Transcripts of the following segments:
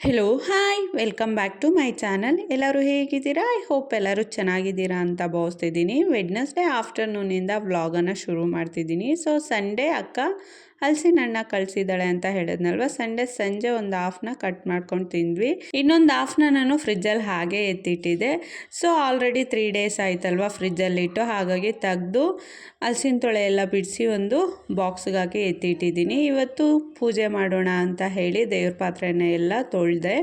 Hello hi welcome back to my channel ಎಲ್ಲರೂ ಹೇಗಿದ್ದೀರಾ? I hope ಎಲ್ಲರೂ ಚೆನ್ನಾಗಿದ್ದೀರಾ ಅಂತ ಭಾವಿಸ್ತಿದ್ದೀನಿ. ವೆಡ್ನಸ್ಡೇ ಆಫ್ಟರ್ನೂನಿಂದ ವ್ಲಾಗನ್ನು ಶುರು ಮಾಡ್ತಿದ್ದೀನಿ. ಸೊ ಸಂಡೇ ಅಕ್ಕ ಹಲಸಿನ ಹಣ್ಣ ಕಳಿಸಿದ್ದಾಳೆ ಅಂತ ಹೇಳಿದ್ನಲ್ವ? ಸಂಡೇ, ಸಂಜೆ ಒಂದು ಹಾಫ್ನ ಕಟ್ ಮಾಡ್ಕೊಂಡು ತಿಂದ್ವಿ. ಇನ್ನೊಂದು ಹಾಫ್ನ ನಾನು ಫ್ರಿಜ್ಜಲ್ಲಿ ಹಾಗೆ ಎತ್ತಿಟ್ಟಿದ್ದೆ. ಸೊ ಆಲ್ರೆಡಿ ತ್ರೀ ಡೇಸ್ ಆಯ್ತಲ್ವ ಫ್ರಿಜ್ಜಲ್ಲಿ ಇಟ್ಟು? ಹಾಗಾಗಿ ತೆಗ್ದು ಹಲಸಿನ ತೊಳೆ ಎಲ್ಲ ಬಿಡಿಸಿ ಒಂದು ಬಾಕ್ಸ್ಗೆ ಹಾಕಿ ಎತ್ತಿಟ್ಟಿದ್ದೀನಿ. ಇವತ್ತು ಪೂಜೆ ಮಾಡೋಣ ಅಂತ ಹೇಳಿ ದೇವ್ರ ಪಾತ್ರೆನ ಎಲ್ಲ ತೊಳೆದೆ.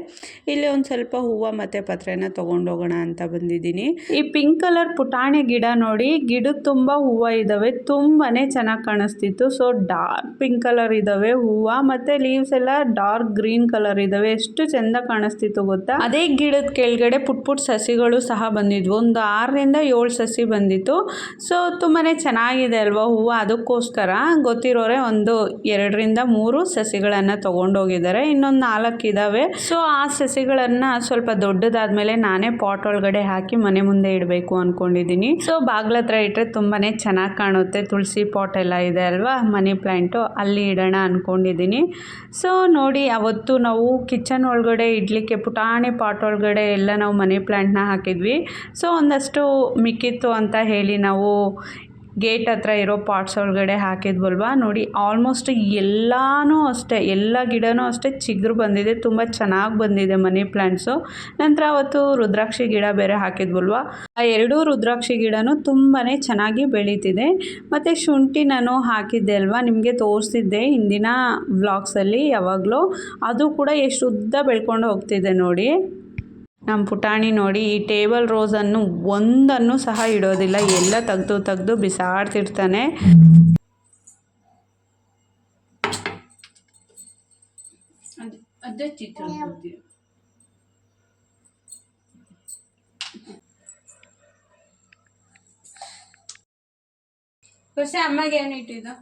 ಇಲ್ಲಿ ಒಂದು ಸ್ವಲ್ಪ ಹೂವು ಮತ್ತು ಪತ್ರೆನ ತೊಗೊಂಡೋಗೋಣ ಅಂತ ಬಂದಿದ್ದೀನಿ. ಈ ಪಿಂಕ್ ಕಲರ್ ಪುಟಾಣಿ ಗಿಡ ನೋಡಿ ಗಿಡದ ತುಂಬ ಹೂವು ಇದ್ದಾವೆ ತುಂಬಾ ಚೆನ್ನಾಗಿ ಕಾಣಿಸ್ತಿತ್ತು. ಸೊ ಡಾರ್ಕ್ ಪಿಂಕ್ ಕಲರ್ ಇದಾವೆ. ಹೂವ ಮತ್ತೆ ಲೀವ್ಸ್ ಎಲ್ಲ ಡಾರ್ಕ್ ಗ್ರೀನ್ ಕಲರ್ ಇದಾವೆ. ಎಷ್ಟು ಚೆಂದ ಕಾಣಿಸ್ತಿತ್ತು ಗೊತ್ತಾ? ಅದೇ ಗಿಡದ ಕೆಳಗಡೆ ಪುಟ್ ಪುಟ್ ಸಸಿಗಳು ಸಹ ಬಂದಿದ್ವು. ಒಂದು ಆರರಿಂದ ಏಳು ಸಸಿ ಬಂದಿತ್ತು. ಸೊ ತುಂಬಾನೇ ಚೆನ್ನಾಗಿದೆ ಅಲ್ವಾ ಹೂವು? ಅದಕ್ಕೋಸ್ಕರ ಗೊತ್ತಿರೋರೆ ಒಂದು ಎರಡರಿಂದ ಮೂರು ಸಸಿಗಳನ್ನು ತಗೊಂಡೋಗಿದ್ದಾರೆ. ಇನ್ನೊಂದು ನಾಲ್ಕು ಇದಾವೆ. ಸೊ ಆ ಸಸಿಗಳನ್ನು ಸ್ವಲ್ಪ ದೊಡ್ಡದಾದ್ಮೇಲೆ ನಾನೇ ಪಾಟ್ ಒಳಗಡೆ ಹಾಕಿ ಮನೆ ಮುಂದೆ ಇಡಬೇಕು ಅನ್ಕೊಂಡಿದ್ದೀನಿ. ಸೊ ಬಾಗ್ಲ ಹತ್ರ ಇಟ್ಟರೆ ತುಂಬಾ ಚೆನ್ನಾಗಿ ಕಾಣುತ್ತೆ. ತುಳಸಿ ಪಾಟ್ ಎಲ್ಲ ಇದೆ ಅಲ್ವಾ? ಮನಿ ಪ್ಲ್ಯಾಂಟು ಅಲ್ಲಿ ಇಡೋಣ ಅಂದ್ಕೊಂಡಿದ್ದೀನಿ ಸೊ ನೋಡಿ, ಅವತ್ತು ನಾವು ಕಿಚನ್ ಒಳಗಡೆ ಇಡ್ಲಿಕ್ಕೆ ಪುಟಾಣಿ ಪಾಟ್ ಒಳಗಡೆ ಎಲ್ಲ ನಾವು ಮನಿ ಪ್ಲ್ಯಾಂಟ್ನ ಹಾಕಿದ್ವಿ. ಸೊ ಒಂದಷ್ಟು ಮಿಕ್ಕಿತ್ತು ಅಂತ ಹೇಳಿ ನಾವು ಗೇಟ್ ಹತ್ರ ಇರೋ ಪಾಟ್ಸ್ ಒಳಗಡೆ ಹಾಕಿದ್ವಲ್ವಾ? ನೋಡಿ ಆಲ್ಮೋಸ್ಟ್ ಎಲ್ಲನೂ ಅಷ್ಟೇ, ಎಲ್ಲ ಗಿಡನೂ ಅಷ್ಟೇ ಚಿಗುರು ಬಂದಿದೆ, ತುಂಬ ಚೆನ್ನಾಗಿ ಬಂದಿದೆ ಮನಿ ಪ್ಲ್ಯಾಂಟ್ಸು ನಂತರ ಅವತ್ತು ರುದ್ರಾಕ್ಷಿ ಗಿಡ ಬೇರೆ ಹಾಕಿದ್ವಲ್ವಾ? ಆ ಎರಡೂ ರುದ್ರಾಕ್ಷಿ ಗಿಡನೂ ತುಂಬಾ ಚೆನ್ನಾಗಿ ಬೆಳೀತಿದೆ. ಮತ್ತು ಶುಂಠಿ ನಾನು ಹಾಕಿದ್ದೆ ಅಲ್ವಾ? ನಿಮಗೆ ತೋರಿಸಿದ್ದೆ ಹಿಂದಿನ ವ್ಲಾಗ್ಸಲ್ಲಿ ಯಾವಾಗಲೂ. ಅದು ಕೂಡ ಎಷ್ಟು ಉದ್ದ ಬೆಳ್ಕೊಂಡು ಹೋಗ್ತಿದೆ ನೋಡಿ. ನಮ್ಮ ಪುಟಾಣಿ ನೋಡಿ ಈ ಟೇಬಲ್ ರೋಸನ್ನು ಒಂದನ್ನು ಸಹ ಇಡೋದಿಲ್ಲ. ಎಲ್ಲ ತೆಗೆದು ತೆಗೆದು ಬಿಸಾಡ್ತಿರ್ತಾನೆ. ಅಮ್ಮಗೆ ಏನು ಇಟ್ಟಿದ್ದು?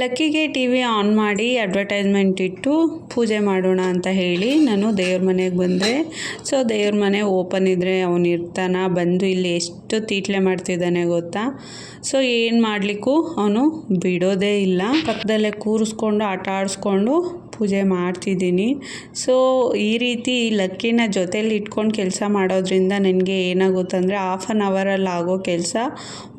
ಲಕ್ಕಿಗೆ ಟಿ ವಿ ಆನ್ ಮಾಡಿ ಅಡ್ವರ್ಟೈಸ್ಮೆಂಟ್ ಇಟ್ಟು ಪೂಜೆ ಮಾಡೋಣ ಅಂತ ಹೇಳಿ ನಾನು ದೇವ್ರ ಮನೆಗೆ ಬಂದೆ. ಸೊ ದೇವ್ರ ಮನೆ ಓಪನ್ ಇದ್ದರೆ ಅವನು ಇರ್ತಾನ? ಬಂದು ಇಲ್ಲಿ ಎಷ್ಟು ತೀಟ್ಲೆ ಮಾಡ್ತಿದ್ದಾನೆ ಗೊತ್ತಾ? ಸೊ ಏನು ಮಾಡಲಿಕ್ಕೂ ಅವನು ಬಿಡೋದೇ ಇಲ್ಲ. ಪಕ್ಕದಲ್ಲೇ ಕೂರಿಸ್ಕೊಂಡು, ಆಟ ಆಡಿಸ್ಕೊಂಡು ಪೂಜೆ ಮಾಡ್ತಿದ್ದೀನಿ. ಸೊ ಈ ರೀತಿ ಲಕ್ಕಿನ ಜೊತೇಲಿ ಇಟ್ಕೊಂಡು ಕೆಲಸ ಮಾಡೋದ್ರಿಂದ ನನಗೆ ಏನಾಗುತ್ತಂದರೆ ಹಾಫ್ ಆನ್ ಅವರಲ್ಲಿ ಆಗೋ ಕೆಲಸ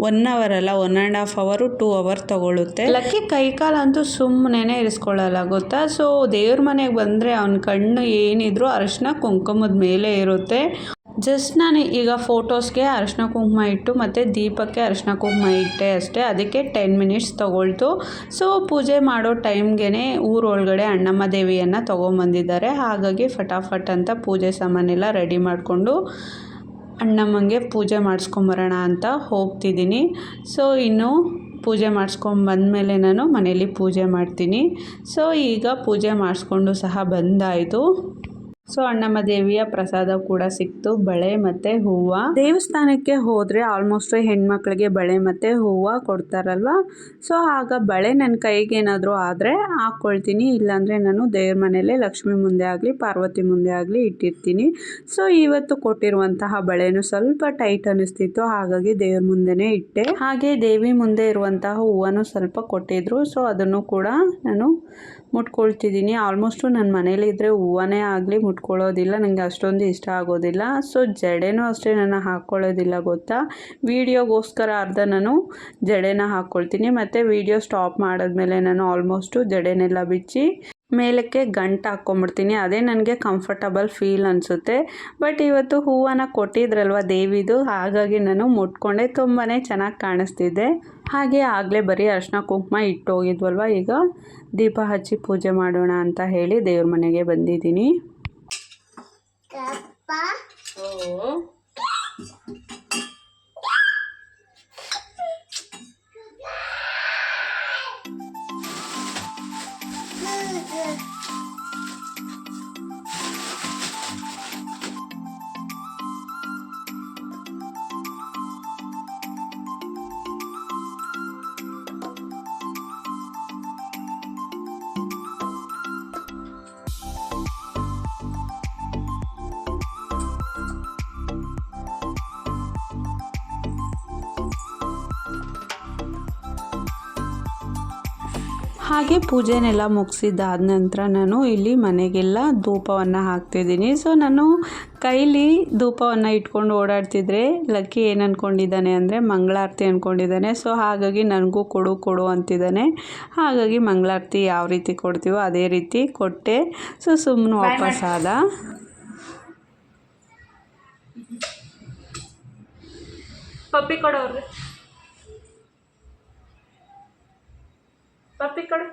ಒನ್ ಅವರಲ್ಲ one and half hour two hour ತಗೊಳ್ಳುತ್ತೆ Lucky ಕೈಕಾಲಂತೂ ಸುಮ್ಮನೆ ಇರಿಸ್ಕೊಳ್ಳಲ್ಲ, ಗೊತ್ತಾ? ಸೊ ದೇವ್ರ ಮನೆಗೆ ಬಂದರೆ ಅವನ ಕಣ್ಣು ಏನಿದ್ರು ಅರಶಿನ ಕುಂಕುಮದ ಮೇಲೆ ಇರುತ್ತೆ. ಜಸ್ಟ್ ನಾನು ಈಗ ಫೋಟೋಸ್ಗೆ ಅರಶಿನ ಕುಂಕುಮ ಇಟ್ಟು ಮತ್ತು ದೀಪಕ್ಕೆ ಅರಶಿನ ಕುಂಕುಮ ಇಟ್ಟೆ ಅಷ್ಟೇ. ಅದಕ್ಕೆ ಟೆನ್ ಮಿನಿಟ್ಸ್ ತೊಗೊಳ್ತು. ಸೊ ಪೂಜೆ ಮಾಡೋ ಟೈಮ್ಗೆ ಊರೊಳಗಡೆ ಅಣ್ಣಮ್ಮ ದೇವಿಯನ್ನು ತೊಗೊಂಬಂದಿದ್ದಾರೆ. ಹಾಗಾಗಿ ಫಟಾಫಟ್ ಅಂತ ಪೂಜೆ ಸಾಮಾನೆಲ್ಲ ರೆಡಿ ಮಾಡಿಕೊಂಡು ಅಣ್ಣಮ್ಮಂಗೆ ಪೂಜೆ ಮಾಡಿಸ್ಕೊಂಬರೋಣ ಅಂತ ಹೋಗ್ತಿದ್ದೀನಿ. ಸೊ ಇನ್ನು ಪೂಜೆ ಮಾಡಿಸ್ಕೊಂಬಂದಮೇಲೆ ನಾನು ಮನೆಯಲ್ಲಿ ಪೂಜೆ ಮಾಡ್ತೀನಿ. ಸೊ ಈಗ ಪೂಜೆ ಮಾಡಿಸ್ಕೊಂಡು ಸಹ ಬಂದಾಯಿತು. ಸೊ ಅಣ್ಣಮ್ಮ ದೇವಿಯ ಪ್ರಸಾದ ಕೂಡ ಸಿಕ್ತು, ಬಳೆ ಮತ್ತೆ ಹೂವು. ದೇವಸ್ಥಾನಕ್ಕೆ ಹೋದರೆ ಆಲ್ಮೋಸ್ಟ್ ಹೆಣ್ಮಕ್ಳಿಗೆ ಬಳೆ ಮತ್ತೆ ಹೂವು ಕೊಡ್ತಾರಲ್ವ? ಸೊ ಆಗ ಬಳೆ ನನ್ನ ಕೈಗೆ ಏನಾದರೂ ಆದರೆ ಹಾಕ್ಕೊಳ್ತೀನಿ ಇಲ್ಲಾಂದರೆ ನಾನು ದೇವ್ರ ಮನೇಲೆ ಲಕ್ಷ್ಮಿ ಮುಂದೆ ಆಗಲಿ, ಪಾರ್ವತಿ ಮುಂದೆ ಆಗಲಿ ಇಟ್ಟಿರ್ತೀನಿ. ಸೊ ಇವತ್ತು ಕೊಟ್ಟಿರುವಂತಹ ಬಳೆನು ಸ್ವಲ್ಪ ಟೈಟ್ ಅನಿಸ್ತಿತ್ತು ಹಾಗಾಗಿ ದೇವ್ರ ಮುಂದೆನೇ ಇಟ್ಟೆ. ಹಾಗೆ ದೇವಿ ಮುಂದೆ ಇರುವಂತಹ ಹೂವನ್ನು ಸ್ವಲ್ಪ ಕೊಟ್ಟಿದ್ರು, ಸೊ ಅದನ್ನು ಕೂಡ ನಾನು ಮುಟ್ಕೊಳ್ತಿದ್ದೀನಿ. ಆಲ್ಮೋಸ್ಟು ನನ್ನ ಮನೇಲಿದ್ದರೆ ಹೂವನೇ ಆಗಲಿ ಮುಟ್ಕೊಳ್ಳೋದಿಲ್ಲ. ನನಗೆ ಅಷ್ಟೊಂದು ಇಷ್ಟ ಆಗೋದಿಲ್ಲ. ಸೊ, ಜಡೆನೂ ಅಷ್ಟೇ ನಾನು ಹಾಕ್ಕೊಳ್ಳೋದಿಲ್ಲ ಗೊತ್ತಾ? ವೀಡಿಯೋಗೋಸ್ಕರ ಅರ್ಧ ನಾನು ಜಡೆನ ಹಾಕ್ಕೊಳ್ತೀನಿ ಮತ್ತು ವೀಡಿಯೋ ಸ್ಟಾಪ್ ಮಾಡಿದ್ಮೇಲೆ ನಾನು ಆಲ್ಮೋಸ್ಟು ಜಡೆನೆಲ್ಲ ಬಿಚ್ಚಿ ಮೇಲಕ್ಕೆ ಗಂಟು ಹಾಕ್ಕೊಂಬಿಡ್ತೀನಿ. ಅದೇ ನನಗೆ ಕಂಫರ್ಟಬಲ್ ಫೀಲ್ ಅನಿಸುತ್ತೆ. ಬಟ್ ಇವತ್ತು ಹೂವನ್ನು ಕೊಟ್ಟಿದ್ರಲ್ವ ದೇವಿದು? ಹಾಗಾಗಿ ನಾನು ಮುಟ್ಕೊಂಡೆ. ತುಂಬಾ ಚೆನ್ನಾಗಿ ಕಾಣಿಸ್ತಿದ್ದೆ ಹಾಗೆ ಆಗಲೇ ಬರೀ ಅರ್ಶಿನ ಕುಂಕುಮ ಇಟ್ಟು ಹೋಗಿದ್ವಲ್ವ? ಈಗ ದೀಪ ಹಚ್ಚಿ ಪೂಜೆ ಮಾಡೋಣ ಅಂತ ಹೇಳಿ ದೇವ್ರ ಮನೆಗೆ ಬಂದಿದ್ದೀನಿ. ಹಾಗೆ ಪೂಜೆನೆಲ್ಲ ಮುಗಿಸಿದ್ದಾದ ನಂತರ ನಾನು ಇಲ್ಲಿ ಮನೆಗೆಲ್ಲ ಧೂಪವನ್ನು ಹಾಕ್ತಿದ್ದೀನಿ. ಸೊ ನಾನು ಕೈಲಿ ಧೂಪವನ್ನು ಇಟ್ಕೊಂಡು ಓಡಾಡ್ತಿದ್ರೆ ಲಕ್ಕಿ ಏನು ಅಂದ್ಕೊಂಡಿದ್ದಾನೆ ಅಂದರೆ ಮಂಗಳಾರತಿ ಅಂದ್ಕೊಂಡಿದ್ದಾನೆ ಸೊ ಹಾಗಾಗಿ ನನಗೂ ಕೊಡು ಕೊಡು ಅಂತಿದ್ದಾನೆ. ಹಾಗಾಗಿ ಮಂಗಳಾರತಿ ಯಾವ ರೀತಿ ಕೊಡ್ತೀವೋ ಅದೇ ರೀತಿ ಕೊಟ್ಟೆ. ಸೊ ಸುಮ್ಮನೆ ವಾಪಸ್ ಆದ. ಪಪ್ಪಿ ಕೊಡು ಪಪ್ಪಿ ಕೊಡು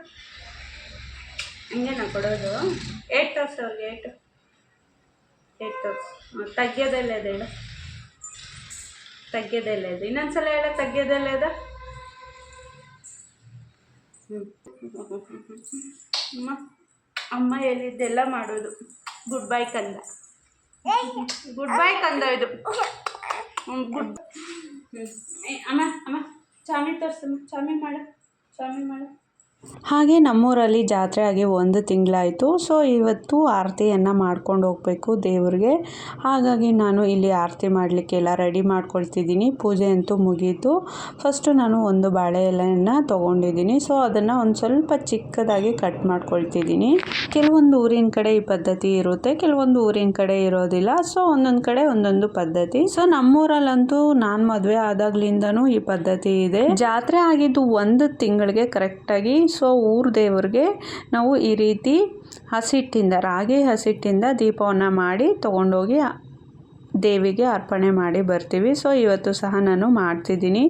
ಹಂಗೇನ ಕೊಡೋದು. ಏಟ್ ತೋರ್ಸು ಅವ್ರಿಗೆ ಏಟು ಏಟ್ ತೋರ್ಸು ತಗ್ಗೋದಲ್ಲೇ ಇದೆ ಹೇಳು. ತೆಗ್ಯೋದೆಲ್ಲ ಇದೆ. ಇನ್ನೊಂದ್ಸಲ ಹೇಳ ತೆಗ್ಯೋದೆಲ್ಲ ಇದೆ. ಅಮ್ಮ ಅಮ್ಮ ಹೇಳಿದ್ದೆಲ್ಲ ಮಾಡೋದು. ಗುಡ್ ಬೈ ಕಂದ. ಗುಡ್ ಬೈ ಕಂದ ಇದು. ಗುಡ್ ಅಮ್ಮ ಅಮ್ಮ, ಚಾಮಿ ತೋರ್ಸಮ್ಮ. ಚಾಮಿ ಮಾಡು. ಚಾಮಿ ಮಾಡು. ಹಾಗೆ ನಮ್ಮೂರಲ್ಲಿ ಜಾತ್ರೆ ಆಗಿ ಒಂದು ತಿಂಗಳಾಯಿತು. ಸೊ ಇವತ್ತು ಆರತಿಯನ್ನು ಮಾಡ್ಕೊಂಡು ಹೋಗಬೇಕು ದೇವ್ರಿಗೆ. ಹಾಗಾಗಿ ನಾನು ಇಲ್ಲಿ ಆರತಿ ಮಾಡಲಿಕ್ಕೆಲ್ಲ ರೆಡಿ ಮಾಡ್ಕೊಳ್ತಿದ್ದೀನಿ. ಪೂಜೆ ಅಂತೂ ಮುಗೀತು. ಫಸ್ಟು ನಾನು ಒಂದು ಬಾಳೆ ಎಲೆಯನ್ನು ತೊಗೊಂಡಿದ್ದೀನಿ. ಸೊ ಅದನ್ನು ಒಂದು ಸ್ವಲ್ಪ ಚಿಕ್ಕದಾಗಿ ಕಟ್ ಮಾಡ್ಕೊಳ್ತಿದ್ದೀನಿ. ಕೆಲವೊಂದು ಊರಿನ ಕಡೆ ಈ ಪದ್ಧತಿ ಇರುತ್ತೆ, ಕೆಲವೊಂದು ಊರಿನ ಕಡೆ ಇರೋದಿಲ್ಲ. ಸೊ ಒಂದೊಂದು ಕಡೆ ಒಂದೊಂದು ಪದ್ಧತಿ. ಸೊ ನಮ್ಮೂರಲ್ಲಂತೂ ನಾನು ಮದುವೆ ಆದಾಗ್ಲಿಂದನೂ ಈ ಪದ್ಧತಿ ಇದೆ. ಜಾತ್ರೆ ಆಗಿದ್ದು ಒಂದು ತಿಂಗಳಿಗೆ ಕರೆಕ್ಟಾಗಿ ಸೊ ಊರ ದೇವ್ರಿಗೆ ನಾವು ಈ ರೀತಿ ಹಸಿಟ್ಟಿಂದ ರಾಗಿ ಹಸಿಟ್ಟಿಂದ ದೀಪವನ್ನು ಮಾಡಿ ತೊಗೊಂಡೋಗಿ ದೇವಿಗೆ ಅರ್ಪಣೆ ಮಾಡಿ ಬರ್ತೀವಿ. ಸೊ ಇವತ್ತು ಸಹ ನಾನು ಮಾಡ್ತಿದ್ದೀನಿ.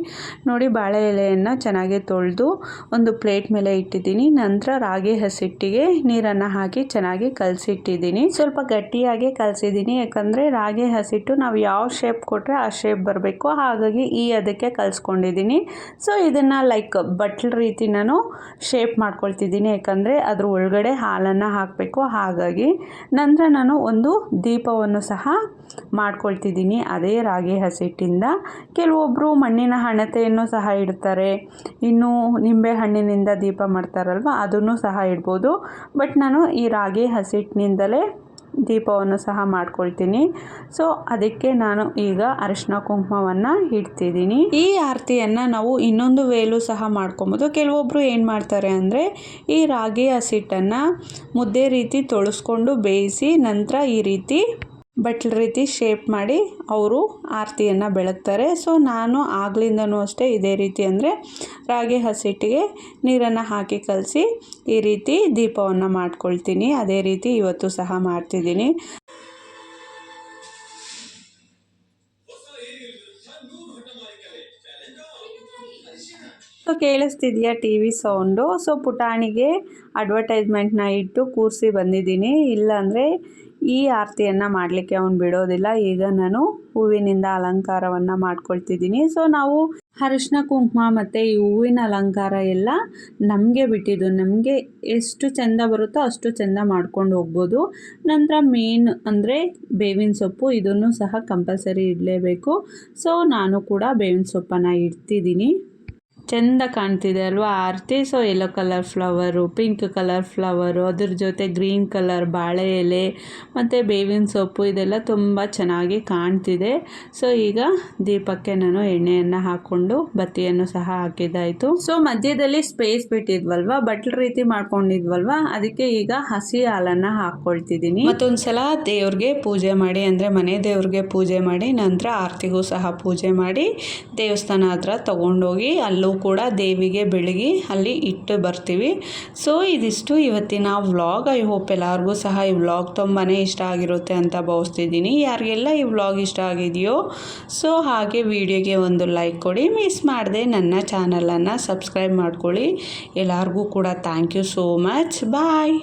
ನೋಡಿ, ಬಾಳೆ ಎಲೆಯನ್ನು ಚೆನ್ನಾಗಿ ತೊಳೆದು ಒಂದು ಪ್ಲೇಟ್ ಮೇಲೆ ಇಟ್ಟಿದ್ದೀನಿ. ನಂತರ ರಾಗಿ ಹಸಿಟ್ಟಿಗೆ ನೀರನ್ನು ಹಾಕಿ ಚೆನ್ನಾಗಿ ಕಲಸಿಟ್ಟಿದ್ದೀನಿ. ಸ್ವಲ್ಪ ಗಟ್ಟಿಯಾಗಿ ಕಲಸಿದ್ದೀನಿ. ಯಾಕಂದರೆ ರಾಗಿ ಹಸಿಟ್ಟು ನಾವು ಯಾವ ಶೇಪ್ ಕೊಟ್ಟರೆ ಆ ಶೇಪ್ ಬರಬೇಕು. ಹಾಗಾಗಿ ಈ ಅದಕ್ಕೆ ಕಲಿಸ್ಕೊಂಡಿದ್ದೀನಿ. ಸೊ ಇದನ್ನು ಲೈಕ್ ಬಟ್ಲ್ ರೀತಿ ನಾನು ಶೇಪ್ ಮಾಡ್ಕೊಳ್ತಿದ್ದೀನಿ. ಯಾಕಂದರೆ ಅದ್ರ ಒಳಗಡೆ ಹಾಲನ್ನು ಹಾಕಬೇಕು. ಹಾಗಾಗಿ ನಂತರ ನಾನು ಒಂದು ದೀಪವನ್ನು ಸಹ ಮಾಡ್ಕೊಳ್ತಿದ್ದೀನಿ. ಅದೇ ರಾಗಿ ಹಸಿಟ್ಟಿಂದ ಕೆಲವೊಬ್ಬರು ಮಣ್ಣಿನ ಹಣತೆಯನ್ನು ಸಹ ಇಡ್ತಾರೆ. ಇನ್ನು ನಿಂಬೆ ಹಣ್ಣಿನಿಂದ ದೀಪ ಮಾಡ್ತಾರಲ್ವ, ಅದನ್ನು ಸಹ ಇಡ್ಬೋದು. ಬಟ್ ನಾನು ಈ ರಾಗಿ ಹಸಿಟ್ಟಿನಿಂದಲೇ ದೀಪವನ್ನು ಸಹ ಮಾಡ್ಕೊಳ್ತೀನಿ. ಸೊ, ಅದಕ್ಕೆ ನಾನು ಈಗ ಅರಿಶಿನ ಕುಂಕುಮವನ್ನು ಇಡ್ತಿದ್ದೀನಿ. ಈ ಆರತಿಯನ್ನು ನಾವು ಇನ್ನೊಂದು ವೇಲು ಸಹ ಮಾಡ್ಕೊಬೋದು. ಕೆಲವೊಬ್ಬರು ಏನು ಮಾಡ್ತಾರೆ ಅಂದರೆ, ಈ ರಾಗಿ ಹಸಿಟ್ಟನ್ನು ಮುದ್ದೆ ರೀತಿ ತೊಳಸ್ಕೊಂಡು ಬೇಯಿಸಿ ನಂತರ ಈ ರೀತಿ ಬಟ್ಲ ರೀತಿ ಶೇಪ್ ಮಾಡಿ ಅವರು ಆರತಿಯನ್ನು ಬೆಳಗ್ತಾರೆ. ಸೊ ನಾನು ಆಗ್ಲಿಂದನೂ ಅಷ್ಟೇ ಇದೇ ರೀತಿ ಅಂದರೆ ರಾಗಿ ಹಸಿಟ್ಟಿಗೆ ನೀರನ್ನು ಹಾಕಿ ಕಲಸಿ ಈ ರೀತಿ ದೀಪವನ್ನು ಮಾಡ್ಕೊಳ್ತೀನಿ. ಅದೇ ರೀತಿ ಇವತ್ತು ಸಹ ಮಾಡ್ತಿದ್ದೀನಿ. ಸೊ ಕೇಳಿಸ್ತಿದೆಯಾ ಟಿ ವಿ ಸೌಂಡು? ಸೊ ಪುಟಾಣಿಗೆ ಅಡ್ವರ್ಟೈಸ್ಮೆಂಟ್ನ ಇಟ್ಟು ಕೂರಿಸಿ ಬಂದಿದ್ದೀನಿ. ಇಲ್ಲಾಂದರೆ ಈ ಆರತಿಯನ್ನು ಮಾಡಲಿಕ್ಕೆ ಅವನು ಬಿಡೋದಿಲ್ಲ. ಈಗ ನಾನು ಹೂವಿನಿಂದ ಅಲಂಕಾರವನ್ನು ಮಾಡ್ಕೊಳ್ತಿದ್ದೀನಿ. ಸೊ ನಾವು ಅರಿಶಿನ ಕುಂಕುಮ ಮತ್ತು ಈ ಹೂವಿನ ಅಲಂಕಾರ ಎಲ್ಲ ನಮಗೆ ಬಿಟ್ಟಿದ್ದು. ನಮಗೆ ಎಷ್ಟು ಚೆಂದ ಬರುತ್ತೋ ಅಷ್ಟು ಚೆಂದ ಮಾಡ್ಕೊಂಡು ಹೋಗ್ಬೋದು. ನಂತರ ಮೇನ್ ಅಂದರೆ ಬೇವಿನ ಸೊಪ್ಪು, ಇದನ್ನು ಸಹ ಕಂಪಲ್ಸರಿ ಇಡಲೇಬೇಕು. ಸೊ ನಾನು ಕೂಡ ಬೇವಿನ ಸೊಪ್ಪನ್ನು ಇಡ್ತಿದ್ದೀನಿ. ಚೆಂದ ಕಾಣ್ತಿದೆ ಅಲ್ವಾ? ಆರತಿ so yellow colour flower pink colour flower ಅದ್ರ ಜೊತೆ ಗ್ರೀನ್ ಕಲರ್ ಬಾಳೆ ಎಲೆ, ಮತ್ತು ಬೇವಿನ ಸೊಪ್ಪು, ಇದೆಲ್ಲ ತುಂಬ ಚೆನ್ನಾಗಿ ಕಾಣ್ತಿದೆ. ಸೊ ಈಗ ದೀಪಕ್ಕೆ ನಾನು ಎಣ್ಣೆಯನ್ನು ಹಾಕ್ಕೊಂಡು ಬತ್ತಿಯನ್ನು ಸಹ ಹಾಕಿದ್ದಾಯಿತು. ಸೊ ಮಧ್ಯದಲ್ಲಿ ಸ್ಪೇಸ್ ಬಿಟ್ಟಿದ್ವಲ್ವ? ಬಟ್ಲ್ ರೀತಿ ಮಾಡ್ಕೊಂಡಿದ್ವಲ್ವ? ಅದಕ್ಕೆ ಈಗ ಹಸಿ ಹಾಲನ್ನು ಹಾಕ್ಕೊಳ್ತಿದ್ದೀನಿ. ಮತ್ತೊಂದು ಸಲ ದೇವ್ರಿಗೆ ಪೂಜೆ ಮಾಡಿ, ಅಂದರೆ ಮನೆ ದೇವ್ರಿಗೆ ಪೂಜೆ ಮಾಡಿ, ನಂತರ ಆರತಿಗೂ ಸಹ ಪೂಜೆ ಮಾಡಿ ದೇವಸ್ಥಾನ ಹತ್ರ ತಗೊಂಡೋಗಿ ಅಲ್ಲೂ ಕೂಡ ದೇವಿಗೆ ಬೆಳಗಿ ಅಲ್ಲಿ ಇಟ್ಟು ಬರ್ತೀವಿ. ಸೊ ಇದಿಷ್ಟು ಇವತ್ತಿನ ವ್ಲಾಗ್ ಐ ಹೋಪ್ ಎಲ್ಲರಿಗೂ ಸಹ ಈ ವ್ಲಾಗ್ ತುಂಬಾ ಇಷ್ಟ ಆಗಿರುತ್ತೆ ಅಂತ ಭಾವಿಸ್ತಿದ್ದೀನಿ. ಯಾರಿಗೆಲ್ಲ ಈ ವ್ಲಾಗ್ ಇಷ್ಟ ಆಗಿದೆಯೋ ಸೊ ಹಾಗೆ ವಿಡಿಯೋಗೆ ಒಂದು ಲೈಕ್ ಕೊಡಿ. ಮಿಸ್ ಮಾಡಿದೆ ನನ್ನ ಚಾನಲನ್ನು ಸಬ್ಸ್ಕ್ರೈಬ್ ಮಾಡ್ಕೊಳ್ಳಿ. ಎಲ್ಲರಿಗೂ ಕೂಡ thank you so much bye